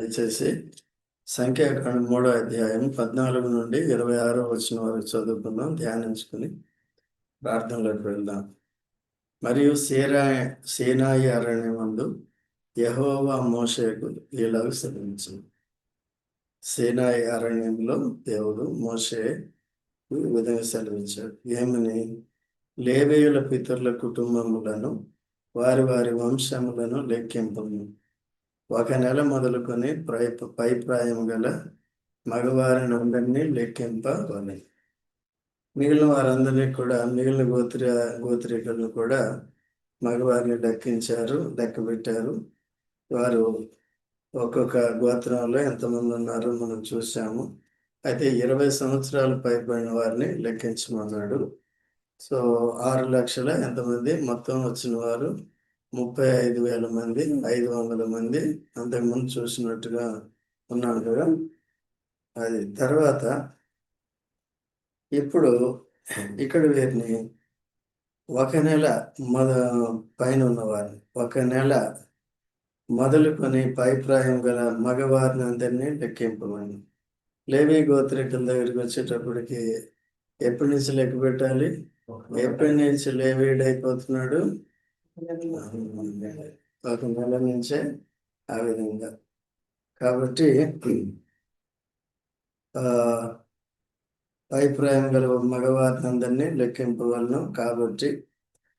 దయచేసి సంఖ్యాకాండ మూడో అధ్యాయం పద్నాలుగు నుండి ఇరవై ఆరో వచ్చిన వరకు చదువుకుందాం ధ్యానించుకుని ప్రార్థనలోకి వెళ్దాం. మరియు సీరా సీనాయి అరణ్యమందు యహోవా మోషేకు ఇలాగ సెలవించింది సీనాయి అరణ్యంలో దేవుడు మోషే ఈ విధంగా సెలవించాడు ఏమని? లేవేయుల పితరుల కుటుంబములను వారి వారి వంశములను లెక్కింపము. ఒక నెల మొదలుకొని పై పై ప్రాయం గల మగవారిని అందరినీ లెక్కింపవని మిగిలిన వారందరినీ కూడా మిగిలిన గోత్ర గోత్రికలను కూడా మగవారిని లెక్కించారు లెక్క పెట్టారు వారు ఒక్కొక్క గోత్రంలో ఎంతమంది ఉన్నారో మనం చూసాము అయితే ఇరవై సంవత్సరాలు పైబడిన వారిని లెక్కించమన్నాడు. సో ఆరు లక్షల ఎంతమంది మొత్తం వచ్చిన వారు ముప్పై ఐదు వేల మంది ఐదు వందల మంది అంతకుముందు చూసినట్టుగా ఉన్నాడు కదా. అది తర్వాత ఇప్పుడు ఇక్కడ వీరిని ఒక నెల మొద పైన ఉన్నవారిని ఒక నెల మొదలుకొని పైప్రాయం గల మగవారిని అందరినీ లెక్కింపమని. లేవి గోత్రికుల దగ్గరికి వచ్చేటప్పటికి ఎప్పటి నుంచి లెక్క పెట్టాలి? ఎప్పటి నుంచి లేవీడైపోతున్నాడు? ఒక నెల నుంచే ఆ విధంగా. కాబట్టి అభిప్రాయం గల మగవారినందరినీ లెక్కింపవలను. కాబట్టి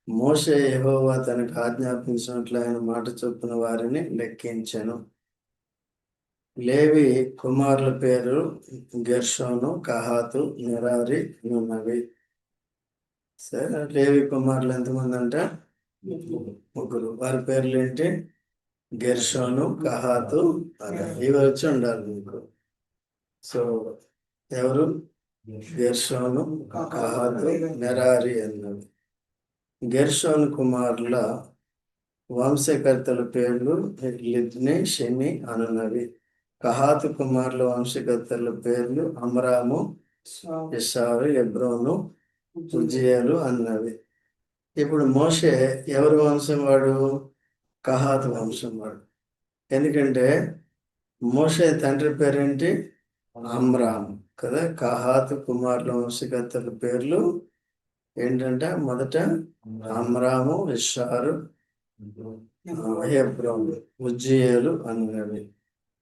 మోషే యెహోవా తనకు ఆజ్ఞాపించినట్లు ఆయన మాట చొప్పున వారిని లెక్కించను. లేవి కుమారుల పేరు గెర్షోను కహాతు నిరారి ఉన్నవి సరే లేవి కుమారులు ఎంతమంది అంటే ముగ్గురు. వారి పేర్లు ఏంటి గెర్షోను కహాతు ఇవి వచ్చి ఉండాలి మీకు. సో ఎవరు? గెర్షోను కహాతు నెరారి అన్నది గెర్షోను కుమారుల వంశకర్తల పేర్లు లిబ్ని షమి అనున్నవి కహాతు కుమారుల వంశకర్తల పేర్లు అమరాము ఇషారు ఎబ్రోను ఉజ్జయాలు అన్నవి. ఇప్పుడు మోషే ఎవరి వంశం వాడు? కహాతు వంశం వాడు. ఎందుకంటే మోషే తండ్రి పేరేంటి? అమ్రామ్ కదా. కహాతు కుమారుల వంశకర్తల పేర్లు ఏంటంటే మొదట అమ్రాము ఇషారు హెబ్రోన్ ఉజ్జీయాలు అన్నవి.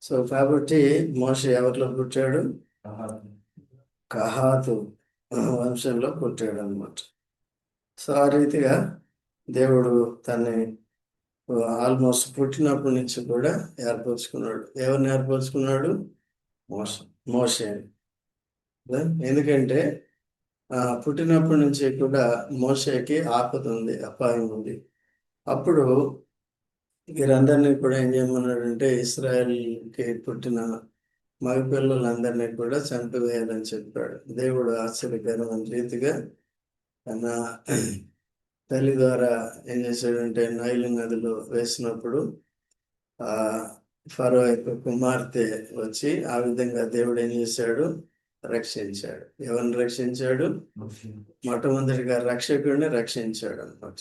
సో కాబట్టి మోష ఎవరిలో పుట్టాడు? కహాతు. వంశంలో పుట్టాడు అనమాట సో ఆ రీతిగా దేవుడు తన్ని ఆల్మోస్ట్ పుట్టినప్పటి నుంచి కూడా ఏర్పరచుకున్నాడు. ఎవరిని ఏర్పరచుకున్నాడు? మోస మోసే ఎందుకంటే పుట్టినప్పటి నుంచి కూడా మోసేకి ఆపద ఉంది అపాయం ఉంది. అప్పుడు వీరందరినీ కూడా ఏం చేయమన్నాడంటే ఇస్రాయల్కి పుట్టిన మగపిల్లలందరినీ కూడా చంపివేయాలని చెప్పాడు. దేవుడు ఆశ్చర్యకరమైన రీతిగా తన తల్లి ద్వారా ఏం చేశాడంటే నైలు నదిలో వేసినప్పుడు ఆ ఫరో యొక్క కుమార్తె వచ్చి ఆ విధంగా దేవుడు ఏం చేశాడు? రక్షించాడు. ఎవరిని రక్షించాడు? మొట్టమొదటిగా రక్షకుడిని రక్షించాడు అనమాట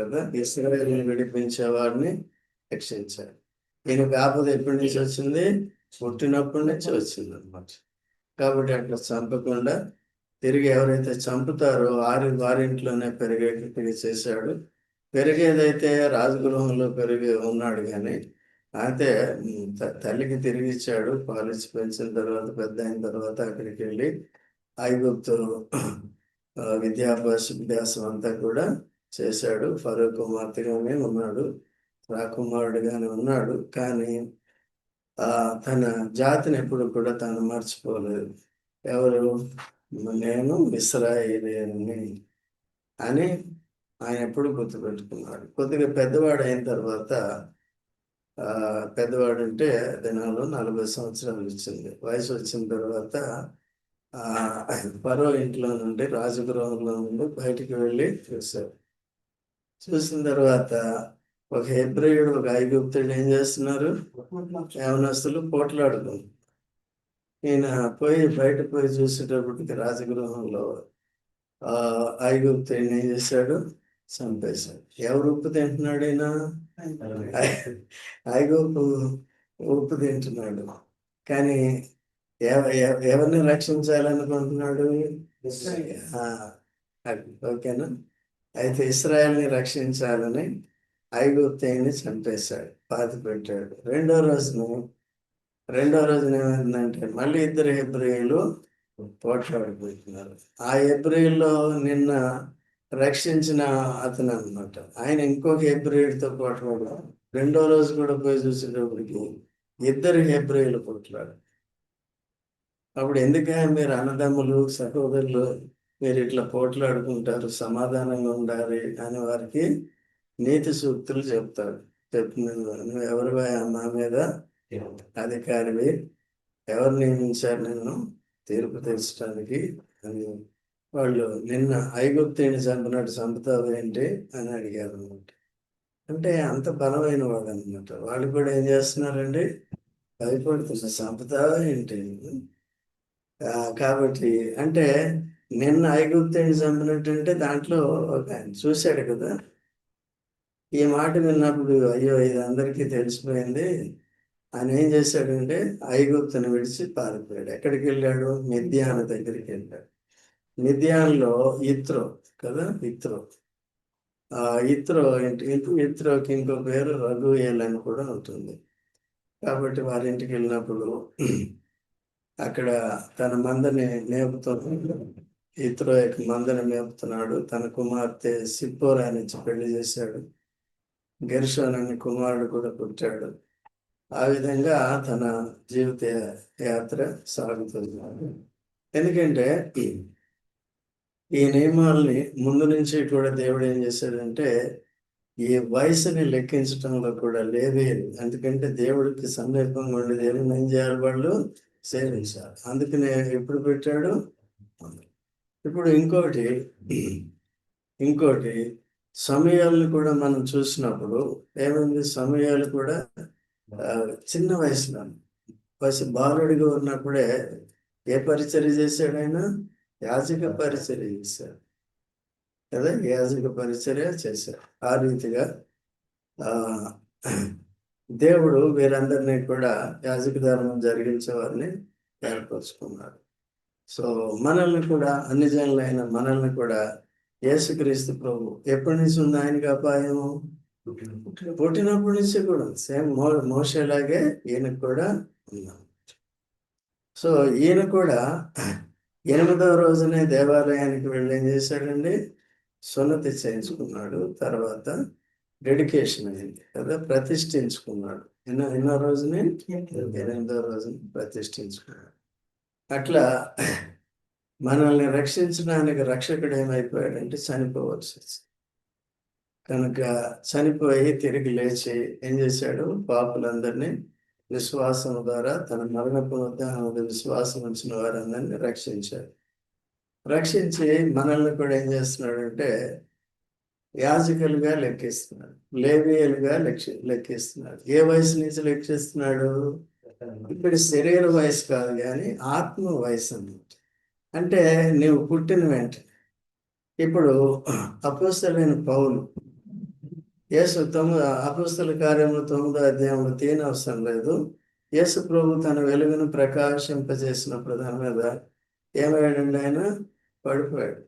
కదా? ఇస్రాయల్ని విడిపించే వారిని రక్షించాడు. ఈయనకు ఆపద ఎప్పటి నుంచి వచ్చింది? పుట్టినప్పటి నుంచి వచ్చింది అనమాట కాబట్టి అట్లా చంపకుండా తిరిగి ఎవరైతే చంపుతారో వారి వారింట్లోనే పెరిగేటట్టుగా చేశాడు. పెరిగేదైతే రాజగృహంలో పెరిగి ఉన్నాడు కానీ అయితే తల్లికి తిరిగి ఇచ్చాడు. పాలిచ్చి పెంచిన తర్వాత పెద్ద అయిన తర్వాత అక్కడికి వెళ్ళి ఐగుప్తు విద్యాభ్యాసం అంతా కూడా చేశాడు. ఫరో కుమార్తెగానే ఉన్నాడు. రాకుమారుడుగానే ఉన్నాడు. కానీ ఆ తన జాతిని ఎప్పుడు కూడా తాను మర్చిపోలేదు. ఎవరు? నేను ఇస్రాయేలీని అని ఆయన ఎప్పుడు గుర్తుపెట్టుకున్నాడు. కొద్దిగా పెద్దవాడు అయిన తర్వాత పెద్దవాడు అంటే దినాల్లో నలభై సంవత్సరాలు వచ్చింది వయసు వచ్చిన తర్వాత పరో ఇంట్లో నుండి రాజగృహంలో నుండి బయటికి వెళ్ళి చూశారు చూసిన తర్వాత ఒక హెబ్రియుడు ఒక ఐగుప్తుడు ఏం చేస్తున్నారు? యవనస్తులు పోట్లాడుతున్నారు ఈయన పోయి బయట పోయి చూసేటప్పటికి రాజగృహంలో ఆ ఐగుప్తుడిని ఏం చేశాడు? చంపేశాడు. ఎవరు ఉప్పు తింటున్నాడు ఈయన? ఐగుప్తు. ఉప్పు తింటున్నాడు. కానీ ఎవ- ఎవ- ఎవరిని రక్షించాలనుకుంటున్నాడు? ఓకేనా? అయితే ఇస్రాయల్ని రక్షించాలని ఐగుప్తేని చంపేశాడు పాతి పెట్టాడు రెండో రోజున రెండో రోజున ఏమైందంటే మళ్ళీ ఇద్దరు హెబ్రియులు పోట్లాడిపోతున్నారు. ఆ హెబ్రియుల్లో నిన్న రక్షించిన అతను అన్నమాట. ఆయన ఇంకొక హెబ్రియుడితో పోట్లాడు. రెండో రోజు కూడా పోయి చూసేటప్పటికి ఇద్దరు హెబ్రియులు పోట్లాడు. అప్పుడు ఎందుకని మీరు అన్నదమ్ములు సహోదరులు మీరు ఇట్లా పోట్లాడుకుంటారు సమాధానంగా ఉండాలి అని వారికి నీతి సూక్తులు చెప్తాడు చెప్పిన నువ్వు ఎవరి మా మీద అధికారివి ఎవరు నియమించారు నిన్ను తీర్పు తెచ్చడానికి అని వాళ్ళు నిన్న ఐగుప్తిని చంపినట్టు చంపుతావు ఏంటి అని అడిగారు అనమాట అంటే అంత బలమైన వాడు అనమాట వాళ్ళు కూడా ఏం చేస్తున్నారండి? భయపడుతున్న చంపుతావా ఏంటి? కాబట్టి అంటే నిన్న ఐగుప్తిని చంపినట్టు అంటే దాంట్లో ఒక ఆయన చూశాడు కదా. ఈ మాట విన్నప్పుడు అయ్యో ఇది అందరికీ తెలిసిపోయింది. ఆయన ఏం చేశాడంటే ఐగుప్తుని విడిచి పారిపోయాడు. ఎక్కడికి వెళ్ళాడు? మిథ్యాన దగ్గరికి వెళ్ళాడు. మిథ్యాన్లో ఇత్రో కదా? ఇత్రో. ఆ ఇత్రో ఇంటి ఇత్రోకి ఇంకో పేరు రఘుయేల్ అని కూడా ఉంటుంది. కాబట్టి వారింటికి వెళ్ళినప్పుడు అక్కడ తన మందని మేపుతున్నాడు ఇత్రో యొక్క మందని మేపుతున్నాడు. తన కుమార్తె సిప్పోరా నుంచి పెళ్ళి చేశాడు. గెర్షోన్ అనే కుమారుడు కూడా పుట్టాడు. ఆ విధంగా తన జీవిత యాత్ర సాగుతుంది. ఎందుకంటే ఈ నియమాల్ని ముందు నుంచి కూడా దేవుడు ఏం చేశాడంటే ఈ వయసుని లెక్కించడంలో కూడా లేదే ఎందుకంటే దేవుడికి సమీపంగా ఉండేది దేవుని ఏం చేయాలి వాళ్ళు సేవించాలి. అందుకనే ఎప్పుడు పెట్టాడు? ఇప్పుడు ఇంకోటి ఇంకోటి సమయాలను కూడా మనం చూసినప్పుడు ఏమైంది? సమయాలు కూడా చిన్న వయసులో వయసు బాలుడిగా ఉన్నప్పుడే ఏ పరిచర్య చేశాడు ఆయన? యాజక పరిచర్య చేశాడు. కదా యాజక పరిచర్య చేశాడు. ఆ రీతిగా దేవుడు వీరందరినీ కూడా యాజక ధర్మం జరిగించే వారిని ఏర్పరచుకున్నాడు. సో మనల్ని కూడా అన్ని జనులైన మనల్ని కూడా యేసుక్రీస్తు ప్రభు ఎప్పటి నుంచి ఉంది ఆయనకి అపాయం పుట్టినప్పటి నుంచి కూడా సేమ్ మో మోసేలాగే ఈయన కూడా ఉన్నాం సో ఈయన కూడా ఎనిమిదవ రోజునే దేవాలయానికి వెళ్ళి ఏం చేశాడండి? సున్నతి చేయించుకున్నాడు. తర్వాత డెడికేషన్ అయింది కదా ప్రతిష్ఠించుకున్నాడు. ఎన్నో ఎన్నో రోజునే? ఎనిమిదవ రోజున ప్రతిష్ఠించుకున్నాడు. అట్లా మనల్ని రక్షించడానికి రక్షకుడు ఏమైపోయాడంటే చనిపోవలసి వచ్చింది. కనుక చనిపోయి తిరిగి లేచి ఏం చేశాడు? పాపులందరినీ విశ్వాసం ద్వారా తన మరణ పునరుద్ధానం విశ్వాసం ఉంచిన వారందరినీ రక్షించాడు. రక్షించి మనల్ని కూడా ఏం చేస్తున్నాడంటే యాజకులుగా లెక్కిస్తున్నాడు లేవియలుగా లెక్కి లెక్కిస్తున్నాడు. ఏ వయసు నుంచి లెక్కిస్తున్నాడు? ఇప్పుడు శరీర వయసు కాదు కానీ ఆత్మ వయసు అన్నమాట. అంటే నీవు పుట్టిన వెంటనే. ఇప్పుడు అపోస్తలైన పౌలు యేసు తొమ్మిది అపస్తుల కార్యములు తొమ్మిదో అధ్యాయంలో తీన అవసరం లేదు. యేసు ప్రభు తన వెలుగును ప్రకాశింపజేసినప్పుడు దాని మీద ఏమయ్యాడండి ఆయన? పడిపోయాడు.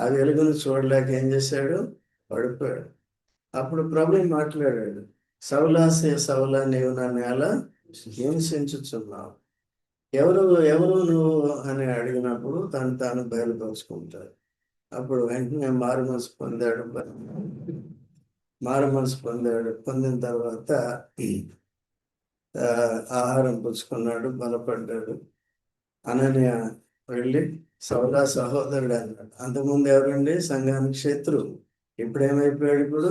ఆ వెలుగును చూడలేక ఏం చేశాడు? పడిపోయాడు. అప్పుడు ప్రభు మాట్లాడాడు? సౌలాసే సౌలా నీవు నా నేల హింసించుచున్నావు. ఎవరు ఎవరు నువ్వు అని అడిగినప్పుడు తను తాను బయలుపరుచుకుంటాడు. అప్పుడు వెంటనే మారు మనసు పొందాడు. మారు మనసు పొందాడు పొందిన తర్వాత ఆహారం పుచ్చుకున్నాడు బలపడ్డాడు. అనన్య వెళ్ళి సౌలా సహోదరుడు అన్నాడు. అంతకుముందు ఎవరండి? సంఘానికి శత్రువు ఇప్పుడు ఏమైపోయాడు ఇప్పుడు?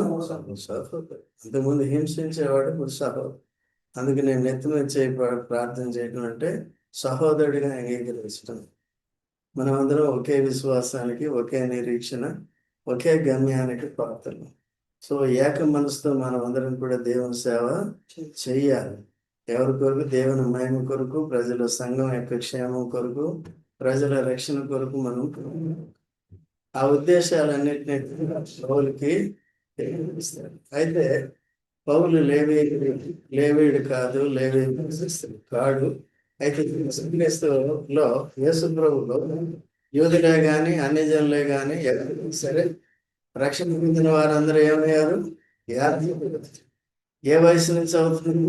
సహోదరుడు. అంతకుముందు హింసించేవాడు ఇప్పుడు సహోదరుడు. అందుకే నేను నెత్తి మీద చేయి ప్రార్థన చేయడం అంటే సహోదరుడిగా అంగీకరించడం మనం అందరం ఒకే విశ్వాసానికి ఒకే నిరీక్షణ ఒకే గమ్యానికి పాత్రలు. సో ఏక మనసుతో మనం అందరం కూడా దేవుని సేవ చెయ్యాలి. ఎవరి కొరకు? దేవుని మహిమ కొరకు ప్రజల సంఘం యొక్క క్షేమం కొరకు ప్రజల రక్షణ కొరకు మనం ఆ ఉద్దేశాలన్నింటినీ పౌలకి అయితే పౌలు లేవి లేవీడు కాదు లేవి కాడు అయితే లో యేసు ప్రభులో యూదులే కానీ అన్ని జనులే సరే రక్షణ పొందిన వారందరూ ఏమయ్యారు? ఏ వయసు నుంచి అవుతుంది?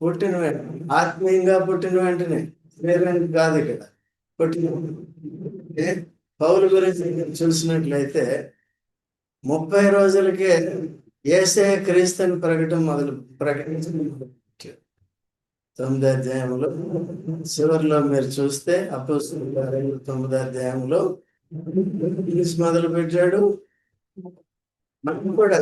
పుట్టిన వెంటనే ఆత్మీయంగా పుట్టిన వెంటనే వేరేంటి కాదు ఇక్కడ. పుట్టిన పౌలు గురించి చూసినట్లయితే ముప్పై రోజులకే ఏసే క్రీస్తుని ప్రకటన మొదలు ప్రకటించడం తొమ్మిది అధ్యాయంలో చివరిలో మీరు చూస్తే అపోస్తుల తొమ్మిది అధ్యాయంలో ఇంగ్లీష్ మొదలు పెట్టాడు మనం కూడా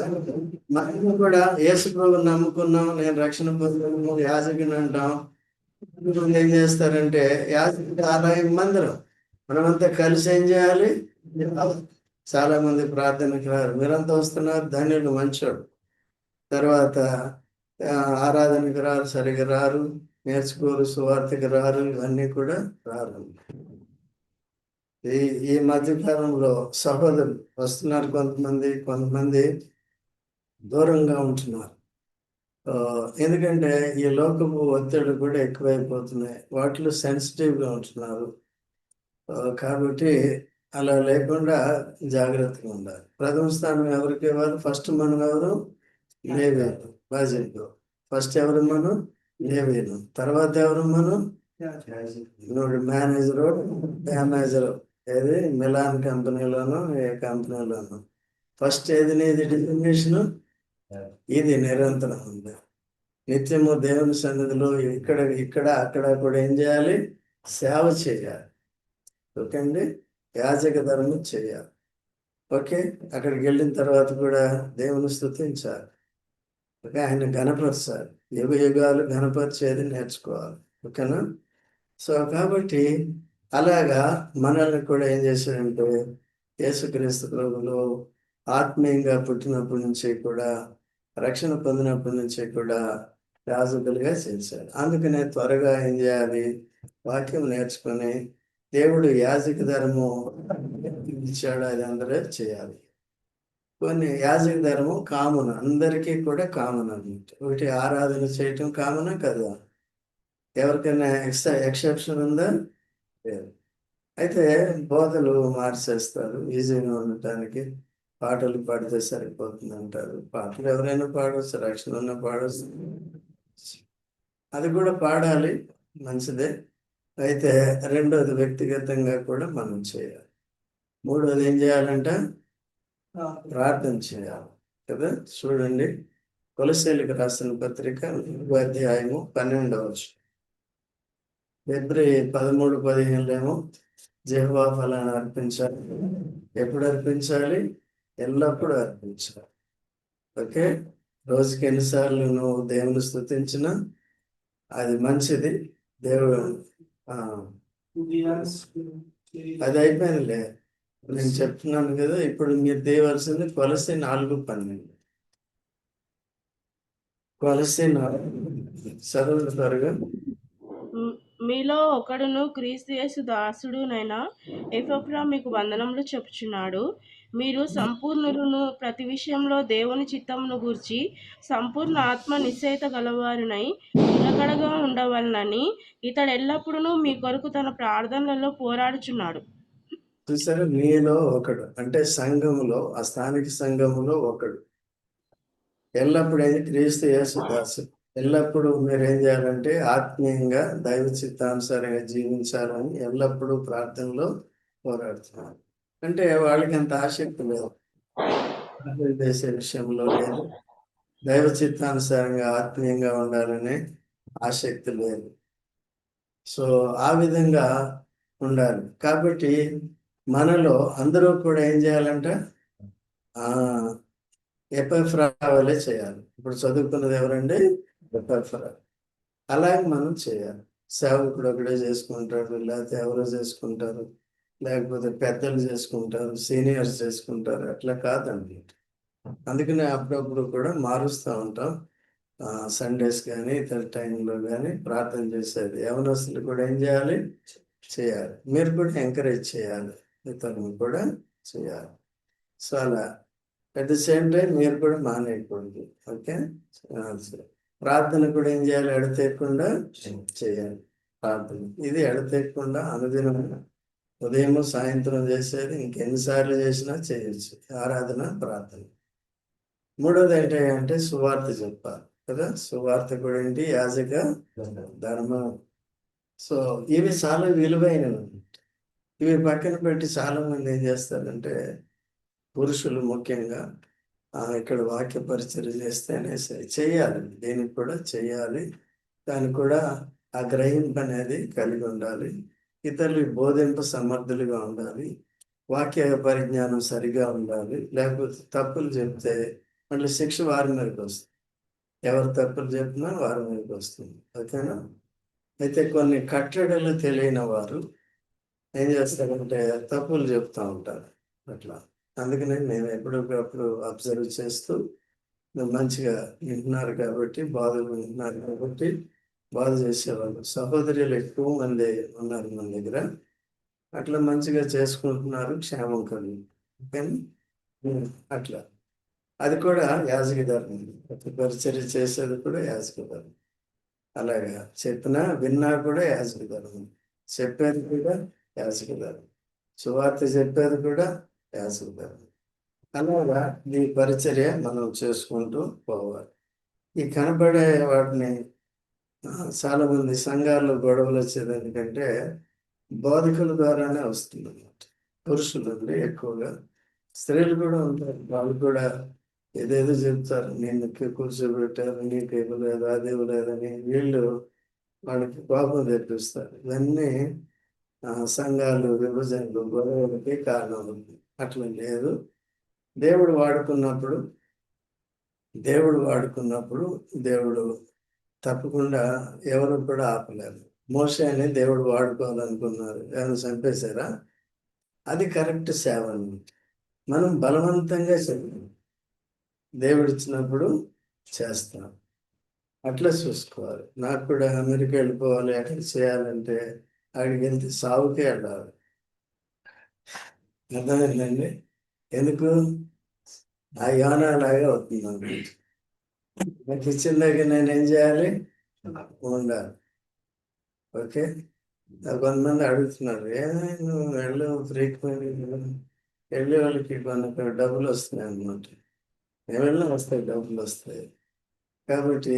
మనం కూడా యేసు ప్రభు నమ్ముకున్నాం నేను రక్షణ పొందాము యాజకుని అంటాం. ఏం చేస్తారంటే యాజకుడి ఆదాయం మందిరం. మనమంతా కలిసి ఏం చేయాలి? చాలా మంది ప్రార్థనకి రారు. మీరంతా వస్తున్నారు ధనుడు మంచోడు. తర్వాత ఆరాధనకు ఆరాధనకి రారు సరిగా రారు నేర్చుకోరు సువార్తకి రారు ఇవన్నీ కూడా రారు. ఈ ఈ మధ్య కాలంలో సహోదరులు వస్తున్నారు కొంతమంది కొంతమంది దూరంగా ఉంటున్నారు. ఎందుకంటే ఈ లోకపు ఒత్తిడి కూడా ఎక్కువైపోతున్నాయి. వాటిలో సెన్సిటివ్గా ఉంటున్నారు. కాబట్టి అలా లేకుండా జాగ్రత్తగా ఉండాలి. ప్రథమ స్థానం ఎవరికి ఇవ్వాలి? ఫస్ట్ మనం ఎవరు? లేవేను బాధ్యత ఫస్ట్ ఎవరు మనం? లేవేను తర్వాత ఎవరు మనం? మేనేజర్ మేనేజర్ ఏది? మిలాన్ కంపెనీలోను ఏ కంపెనీలోను. ఫస్ట్ ఏది నీది డిఫినేషన్? ఇది నిరంతరం ఉంది. నిత్యము దేవుని సన్నిధిలో ఇక్కడ ఇక్కడ అక్కడ కూడా ఏం చేయాలి? సేవ చేయాలి. ఓకే అండి? యాజక ధర్మం చేయాలి. ఓకే? అక్కడికి వెళ్ళిన తర్వాత కూడా దేవుని స్థుతించాలి ఓకే? ఆయన గణపరచాలి యుగ యుగాలు గణపరిచేది నేర్చుకోవాలి. ఓకేనా? సో కాబట్టి అలాగా మనల్ని కూడా ఏం చేశారంటే యేసుక్రీస్తు ప్రభులో ఆత్మీయంగా పుట్టినప్పటి నుంచి కూడా రక్షణ పొందినప్పటి నుంచి కూడా యాజకులుగా చేశాడు అందుకనే త్వరగా ఏం చేయాలి? వాక్యం నేర్చుకొని దేవుడు యాజక ధర్మం ఇచ్చాడు అది అందరూ చేయాలి. కొన్ని యాజక ధర్మం కామన్ అందరికీ కూడా కామన్ అనమాట ఒకటి ఆరాధన చేయటం కామనా కదా? ఎవరికైనా ఎక్స్ ఎక్సెప్షన్ ఉందా? అయితే బోధలు మార్చేస్తారు ఈజీగా ఉండటానికి పాటలు పాడితే సరిపోతుంది అంటారు. పాటలు ఎవరైనా పాడవచ్చు రక్షణ ఉన్న పాడవచ్చు అది కూడా పాడాలి మంచిదే. అయితే రెండోది వ్యక్తిగతంగా కూడా మనం చేయాలి. మూడోది ఏం చేయాలంటే ప్రార్థన చేయాలి కదా? చూడండి. కొలసేలికి రాసిన పత్రిక నాలుగో అధ్యాయము పన్నెండవ ఫిబ్రి పదమూడు పదిహేనులేమో జహ్వా ఫలాన్ని అర్పించాలి. ఎప్పుడు అర్పించాలి? ఎల్లప్పుడూ అర్పించాలి. ఓకే? రోజుకి ఎన్నిసార్లు నువ్వు దేవుని స్థుతించినా అది మంచిది. దేవుడు అది అయిపోయిందిలే. నేను చెప్తున్నాను కదా ఇప్పుడు మీరు తీయవలసింది కొలసి నాలుగు పన్నెండు. కొలసి నాలుగు. చదువు త్వరగా. మీలో ఒకడును క్రీస్తు దాసుడునైనా ఎఫ్రా మీకు వందనములు చెప్పుచున్నాడు. మీరు సంపూర్ణులను ప్రతి విషయంలో దేవుని చిత్తమును గూర్చి సంపూర్ణ ఆత్మ నిశ్చయిత గలవారునై నిలకడగా ఉండవలనని ఇతడు ఎల్లప్పుడూ మీ కొరకు తన ప్రార్థనలలో పోరాడుచున్నాడు. చూసారు? మీలో ఒకడు అంటే సంఘములో ఆ స్థానిక సంఘములో ఒకడు. ఎల్లప్పుడైతే క్రీస్తు యేసు దాసుడు ఎల్లప్పుడూ మీరు ఏం చేయాలంటే ఆత్మీయంగా దైవ చిత్తానుసారంగా జీవించాలని ఎల్లప్పుడూ ప్రార్థనలో పోరాడుతున్నారు అంటే వాళ్ళకి అంత ఆసక్తి లేదు. ప్రార్థన విషయంలో లేదు. దైవ చిత్తానుసారంగా ఆత్మీయంగా ఉండాలనే ఆసక్తి లేదు. సో ఆ విధంగా ఉండాలి. కాబట్టి మనలో అందరూ కూడా ఏం చేయాలంట? ఆ ఎపఫ్రా చేయాలి. ఇప్పుడు చదువుకున్నది ఎవరండి? ఎపఫ్రా అలాగే మనం చేయాలి. సేవకుడు ఒకడే చేసుకుంటాడు లేకపోతే ఎవరో చేసుకుంటారు లేకపోతే పెద్దలు చేసుకుంటారు సీనియర్స్ చేసుకుంటారు అట్లా కాదండి. అందుకనే అప్పుడప్పుడు కూడా మారుస్తూ ఉంటాం. సండేస్ కానీ ఇతర టైంలో కానీ ప్రార్థన చేసేది. యవనస్తులు కూడా ఏం చేయాలి? చేయాలి. మీరు కూడా ఎంకరేజ్ చేయాలి. ఇతరులు కూడా చేయాలి. సో అలా. అట్ ది సేమ్ టైం మీరు కూడా మానేయకూడదు. ఓకే? ప్రార్థన కూడా ఏం చేయాలి? ఎడతెక్కకుండా చేయాలి. ప్రార్థన. ఇది ఎడతెక్కకుండా అనుదినం ఉదయం సాయంత్రం చేసేది ఇంకెన్నిసార్లు చేసినా చేయొచ్చు. ఆరాధన ప్రార్థన. మూడోది ఏంటంటే సువార్త చెప్పాలి కదా? సువార్త కూడా ఏంటి? యాజక ధర్మం. సో ఇవి చాలా విలువైనవి. ఇవి పక్కన పెట్టి చాలా మంది ఏం చేస్తారంటే పురుషులు ముఖ్యంగా ఇక్కడ వాక్య పరిచయం చేస్తేనే సరే చేయాలి. దీనికి కూడా చేయాలి. దానికి కూడా ఆ గ్రహింపు అనేది కలిగి ఉండాలి. ఇతరులు బోధింపు సమర్థులుగా ఉండాలి. వాక్య పరిజ్ఞానం సరిగా ఉండాలి. లేకపోతే తప్పులు చెప్తే మళ్ళీ శిక్ష వారి మీదకి వస్తుంది. ఎవరు తప్పులు చెప్పినా వారి మీదకి వస్తుంది. ఓకేనా? అయితే కొన్ని కట్టడలు తెలియని వారు ఏం చేస్తారంటే తప్పులు చెప్తూ ఉంటారు. అట్లా. అందుకనే నేను ఎప్పటికప్పుడు అబ్జర్వ్ చేస్తూ మంచిగా వింటున్నారు కాబట్టి బాధలు వింటున్నారు కాబట్టి బాధ చేసేవాళ్ళు. సహోదరులు ఎక్కువ మంది ఉన్నారు మన దగ్గర. అట్లా మంచిగా చేసుకుంటున్నారు క్షేమం కలిగి. కానీ అట్లా. అది కూడా యాజక ధర్మం. పరిచర్య చేసేది కూడా యాజక ధర్మం. అలాగా చెప్పినా విన్నా కూడా యాజక ధర్మం. చెప్పేది కూడా యాజక ధర్మం. సువార్త చెప్పేది కూడా అలాగా ఈ పరిచర్య మనం చేసుకుంటూ పోవాలి. ఈ కనబడే వాటిని చాలామంది సంఘాల్లో గొడవలు వచ్చేది ఎందుకంటే బోధకుల ద్వారానే వస్తుంది అన్నమాట పురుషులు ఎక్కువగా. స్త్రీలు కూడా ఉంటారు. వాళ్ళు కూడా ఏదేదో చెప్తారు. నేను కూర్చోబెట్టారు. నీకు ఇవ్వలేదు అది ఇవ్వలేదని వీళ్ళు వాళ్ళకి కోపం తెప్పిస్తారు. ఇవన్నీ సంఘాలు విభజనలు గొడవలకి కారణం ఉంది అట్లా లేదు. దేవుడు వాడుకున్నప్పుడు దేవుడు వాడుకున్నప్పుడు దేవుడు తప్పకుండా ఎవరు కూడా ఆపలేరు. మోసాన్ని దేవుడు వాడుకోవాలనుకున్నారు. ఏమైనా చంపేశారా? అది కరెక్ట్ సేవ మనం బలవంతంగా చెప్పాం దేవుడు ఇచ్చినప్పుడు చేస్తాం. అట్లా చూసుకోవాలి. నాకు కూడా అమెరికా వెళ్ళిపోవాలి అక్కడ చేయాలంటే అక్కడికి వెళ్తే సావుకే వెళ్ళాలి. అర్థమైందండి? ఎందుకు? నా యోనా లాగా అవుతుంది అనమాట నాకు ఇచ్చిన దగ్గర నేను ఏం చేయాలి? ఉండాలి ఓకే? కొంతమంది అడుగుతున్నారు ఏమైనా నువ్వు వెళ్ళి ఫ్రీక్వెంట్ వెళ్ళే వాళ్ళకి మనకు డబ్బులు వస్తున్నాయి అనమాట నేను వెళ్ళినా వస్తాయి డబ్బులు వస్తాయి. కాబట్టి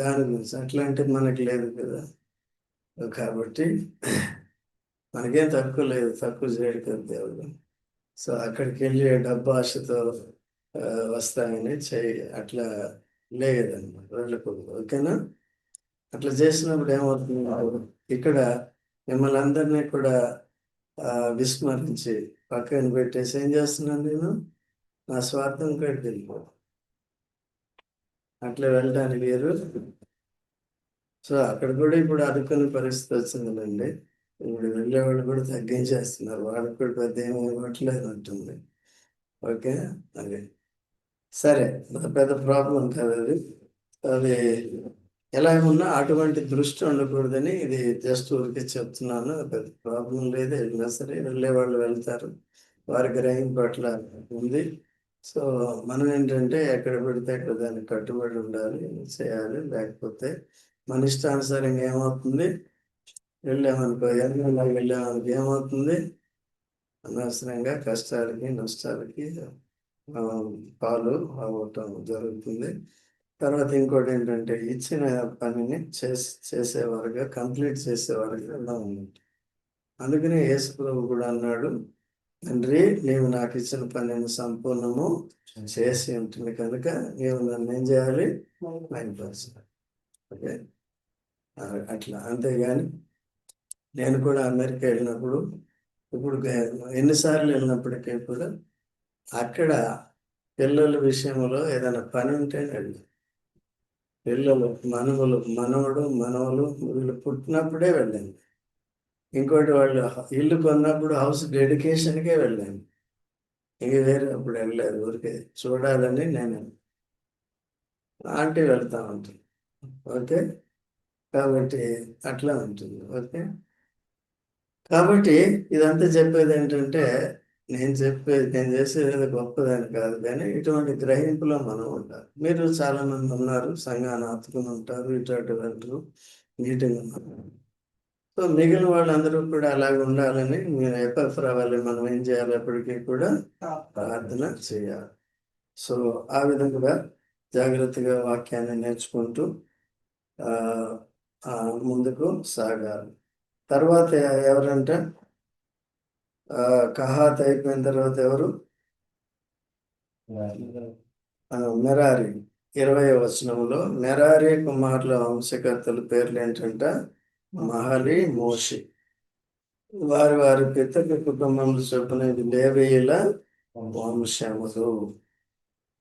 దాని గురించి అట్లాంటివి మనకి లేదు కదా. కాబట్టి మనకేం తక్కువ లేదు తక్కువ చేయడం కదా దేవుడు సో అక్కడికి వెళ్ళి డబ్బు ఆశతో ఆ, వస్తాయని చేయి అట్లా లేదన్నమాట. వెళ్ళకూడదు ఓకేనా? అట్లా చేసినప్పుడు ఏమవుతుంది? ఇక్కడ మిమ్మల్ని అందరినీ కూడా విస్మరించి పక్కన పెట్టేసి ఏం చేస్తున్నాను నేను? నా స్వార్థం కాడికి వెళ్ళిపో అట్లా వెళ్ళడానికి వేరు. సో అక్కడ కూడా ఇప్పుడు అడుక్కునే పరిస్థితి వచ్చిందండి ఇప్పుడు వెళ్ళేవాళ్ళు కూడా తగ్గించేస్తున్నారు. వాళ్ళకి కూడా పెద్ద ఏమి ఇవ్వట్లేదు ఉంటుంది ఓకే? అది సరే పెద్ద ప్రాబ్లం కాదు అది. అది ఎలా ఉన్నా అటువంటి దృష్టి ఉండకూడదని ఇది జస్ట్ ఊరికే చెప్తున్నాను. పెద్ద ప్రాబ్లం లేదు. వెళ్ళినా సరే వెళ్ళే వాళ్ళు వెళ్తారు. వారి గ్రహింపు పట్ల ఉంది. సో మనం ఏంటంటే ఎక్కడ పెడితే అక్కడ దానికి కట్టుబడి ఉండాలి చేయాలి లేకపోతే మన ఇష్టానుసారంగా ఏమవుతుంది? వెళ్ళామనుకో ఎన్నోలాగా వెళ్ళామనుకో ఏమవుతుంది? అనవసరంగా కష్టాలకి నష్టాలకి పాలు అవ్వటం జరుగుతుంది. తర్వాత ఇంకోటి ఏంటంటే ఇచ్చిన పనిని చేసి చేసేవారుగా కంప్లీట్ చేసేవారుగా ఎలా ఉంది? అందుకనే యేసు ప్రభు కూడా అన్నాడు తండ్రి నీవు నాకు ఇచ్చిన పనిని సంపూర్ణము చేసి ఉంటుంది కనుక నీవు నన్ను ఏం చేయాలి? మైండ్పరచాలి ఓకే? ఆ, అట్లా. అంతేగాని నేను కూడా అమెరికా వెళ్ళినప్పుడు ఇప్పుడు ఎన్నిసార్లు వెళ్ళినప్పటికీ కూడా అక్కడ పిల్లల విషయంలో ఏదైనా పని ఉంటే వెళ్ళి. పిల్లలు మనవలు మనవడు మనవలు వీళ్ళు పుట్టినప్పుడే వెళ్ళండి ఇంకోటి వాళ్ళు ఇల్లు కొన్నప్పుడు హౌస్ డెడికేషన్కే వెళ్ళాను. ఇంక వేరే అప్పుడు వెళ్ళలేదు ఊరికే చూడాలని నేను ఆంటీ వెళ్తా ఉంటుంది. ఓకే? కాబట్టి అట్లా ఉంటుంది. ఓకే? కాబట్టి ఇదంతా చెప్పేది ఏంటంటే నేను చెప్పేది నేను చేసేది గొప్పదని కాదు కానీ ఇటువంటి గ్రహింపులో మనం ఉండాలి. మీరు చాలా మంది ఉన్నారు సంఘాన్ని హత్తుకుని ఉంటారు ఇటువంటి అంటారు మీటింగ్ ఉన్నారు. సో మిగిలిన వాళ్ళందరూ కూడా అలాగ ఉండాలని మీరు ఎఫ్ఎఫ్ రావాలి మనం ఏం చేయాలి ఎప్పటికీ కూడా ప్రార్థన. చేయాలి. సో ఆ విధంగా జాగ్రత్తగా వాక్యాన్ని నేర్చుకుంటూ ముందుకు సాగాలి. తర్వాత ఎవరంటే కహాత్ అయిపోయిన తర్వాత ఎవరు? మెరారి. ఇరవై వచనంలో మెరారి కుమారుల వంశకర్తల పేర్లు ఏంటంటే మహలి మోషి. వారి వారి పితృ కుటుంబంలో చొప్పున ఇది లేవీయుల వంశములు.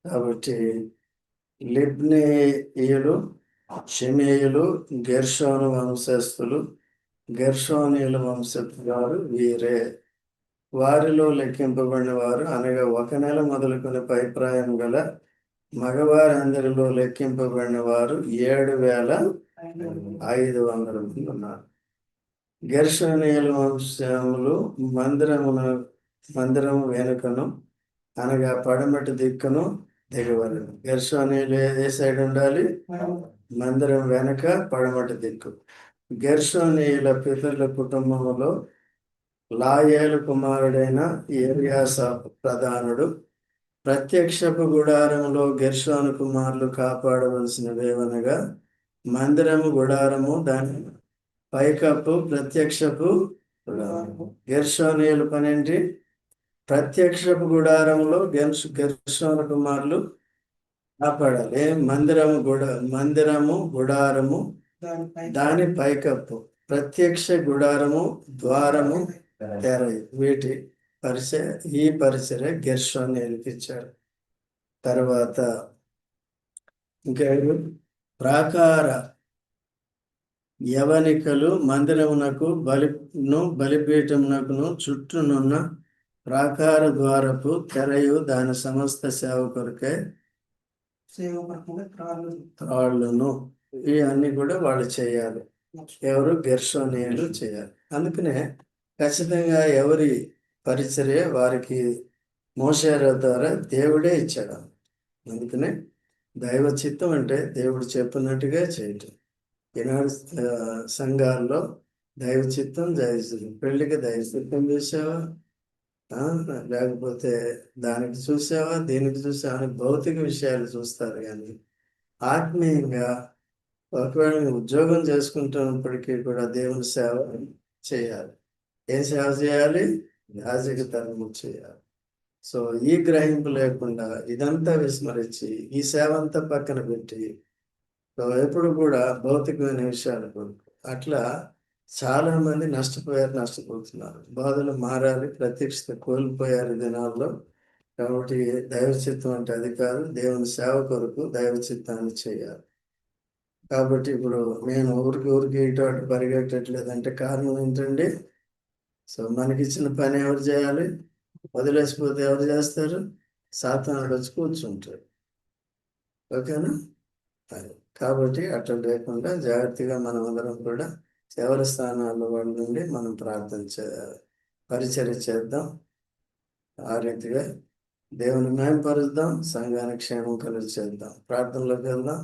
కాబట్టి లిబ్నేయులు షిమేయులు గెర్షోను వంశస్థులు గెర్షోనీయుల వంశస్థు వారు వీరే. వారిలో లెక్కింపబడిన వారు అనగా ఒక నెల మొదలుకొని పైప్రాయం గల మగవారందరిలో లెక్కింపబడిన వారు ఏడు వేల ఐదు వందల మంది ఉన్నారు. గెర్షోనీయుల వంశములు మందిరమున మందిరము వెనుకను అనగా పడమటి దిక్కును దిగవలను. గెర్షోనీయులు ఏ- ఏ సైడ్ ఉండాలి? మందిరం వెనక పడమటి దిక్కు. గెర్షోనీయుల పితరుల కుటుంబంలో లాయేలు కుమారుడైన ఏరియాసా ప్రధానుడు. ప్రత్యక్షపు గుడారంలో గెర్షోను కుమారులు కాపాడవలసినవేవనగా మందిరము గుడారము దాని పైకప్పు ప్రత్యక్షపు గుడారము. గెర్షోనీయుల పనేంటి ప్రత్యక్షపు గుడారంలో గెర్ష గెర్షోను కుమారులు కాపాడాలి. మందిరము గుడ మందిరము గుడారము దాని పైకప్పు. ప్రత్యక్ష గుడారము ద్వారము తెర వీటి పరిచయ ఈ పరిచయ గెర్షోని ఇచ్చాడు తర్వాత ఇంకా? ప్రాకార యవనికలు మందిరమునకు బలిను బలిపీఠమునకును చుట్టూనున్న ప్రాకార ద్వారపు తెరయు దాని సమస్త సేవ కొరకే త్రాళ్ళను. ఇవన్నీ కూడా వాళ్ళు చేయాలి. ఎవరు గెర్షోనీయులు చేయాలి. అందుకనే ఖచ్చితంగా ఎవరి పరిచర్య వారికి మోసేర ద్వారా దేవుడే ఇచ్చాడు. అందుకనే దైవ చిత్తం అంటే దేవుడు చెప్పినట్టుగా చేయటం ఈనాడు సంఘాల్లో దైవ చిత్తం దైవ చిత్తం పెళ్ళికి దైవ చిత్తం చూసావా? లేకపోతే దానికి చూసావా? దీనికి చూసావా? అని భౌతిక విషయాలు చూస్తారు కానీ ఆత్మీయంగా ఒకవేళ ఉద్యోగం చేసుకుంటున్నప్పటికీ కూడా దేవుని సేవ చేయాలి. ఏం సేవ చేయాలి? యాజక ధర్మం చేయాలి. సో ఈ గ్రహింపు లేకుండా ఇదంతా విస్మరించి ఈ సేవ అంతా పక్కన పెట్టి సో ఎప్పుడు కూడా భౌతికమైన విషయాలు కొరకు అట్లా చాలా మంది నష్టపోయారు నష్టపోతున్నారు. బాధలు మారాలి ప్రత్యక్షత కోల్పోయారు దినాల్లో. కాబట్టి దైవచిత్తం అంటే అది కాదు దేవుని సేవ కొరకు దైవచిత్తాన్ని చేయాలి. కాబట్టి ఇప్పుడు నేను ఊరికి ఊరికి ఇటు అటు పరిగెట్టట్లేదంటే కారణం ఏంటండి? సో మనకి ఇచ్చిన పని ఎవరు చేయాలి? వదిలేసిపోతే ఎవరు చేస్తారు? సాతానుడు వచ్చి కూర్చుంటారు ఓకేనా? అది. కాబట్టి అట్లా లేకుండా జాగ్రత్తగా మనం అందరం కూడా ఎవరి స్థానాల్లో వాళ్ళ నుండి మనం ప్రార్థన చే పరిచర్య చేద్దాం. ఆ రీతిగా దేవుని మేంపరుద్దాం సంఘానికి క్షేమం కలిగి చేద్దాం ప్రార్థనలోకి వెళ్దాం.